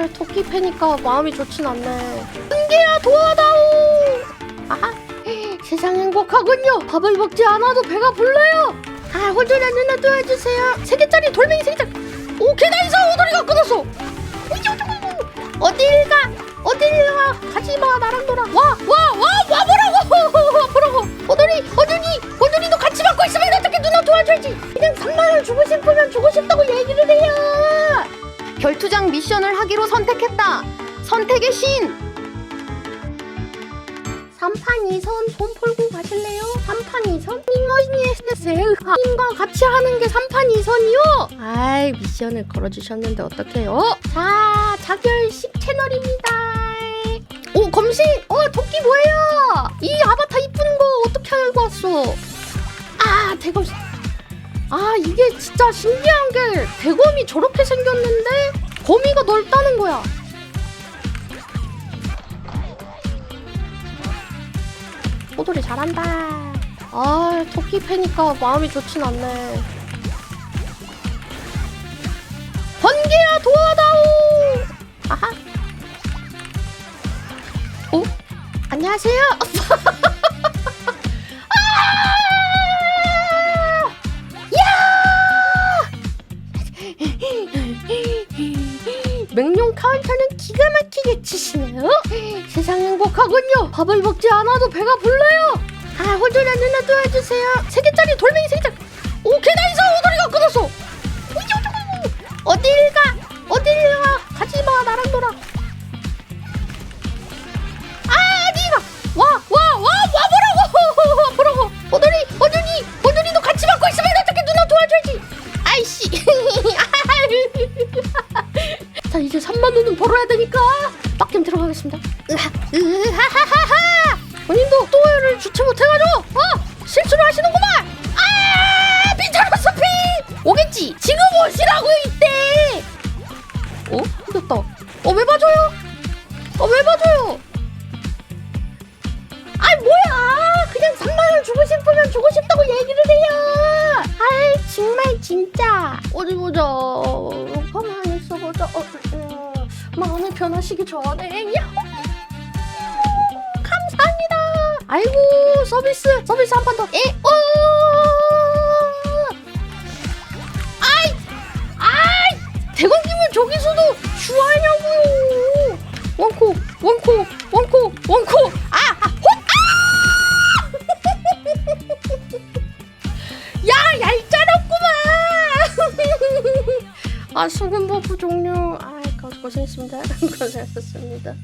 아 토끼 패니까 마음이 좋진 않네. 은기야 도와다오! 아하 세상 행복하군요. 밥을 먹지 않아도 배가 불러요. 아 호두라 누나 도와주세요. 세 개짜리 돌멩이 세 개짜리. 오케이 나이스 호돌이가 끊었어. 어딜 가? 어딜 가 가지마 나랑 놀아. 와와와 와 보라고! 와보라고! 호돌이 호돌이 호돌이도 같이 먹고 있으면 어떻게 누나 도와줘야지? 그냥 3만원 주고 싶으면 주고 싶다고 얘기를 해요 결투장 미션을 하기로 선택했다. 선택의 신. 3판 2선 손 풀고 가실래요? 3판 2선? 잉어니에스세요 님과 같이 하는 게 3판 2선이요? 아이 미션을 걸어주셨는데 어떡해요? 자 자결식 채널입니다 오 검신! 어 토끼 뭐예요? 이 아바타 이쁜 거 어떻게 알고 왔어? 아 대검 아 이게 진짜 신기한 게 대검이 저렇게 생겼는데 거미가 넓다는 거야 호돌이 잘한다. 아, 토끼 패니까 마음이 좋진 않네. 번개야 도와다오. 아하. 어? 안녕하세요. 맹룡 카운터는 기가 막히게 치시네요. 세상 행복하군요. 밥을 먹지 않아도 배가 불러요. 아, 호돌아 누나 도와주세요. 세 개짜리 돌멩이 세개 벌어야 되니까 빡겜 들어가겠습니다. 본인도 또해를 주체 못해가지고 어 실수를 하시는구만. 아 비타로스 피 오겠지. 지금 오시라고 이때. 어 이겼다. 어 왜 봐줘요? 어 왜 봐줘요? 아이 뭐야 그냥 3만 원 주고 싶으면 주고 싶다고 얘기를 해요 아이 정말 진짜 어디 보자 가만히 있어보자 어, 어, 마음이 변하시기 전에 야호 감사합니다. 아이고 서비스 서비스 한 판 더. 에? 오 아이! 아이! 대건기면 저기서도 슈하냐고요. 원코 원코 원코 원코. 아, 아, 호, 아! 야, 얄짤없구만! 아, 수분 버프 종류. 아, 고생했습니다. 고생하셨습니다.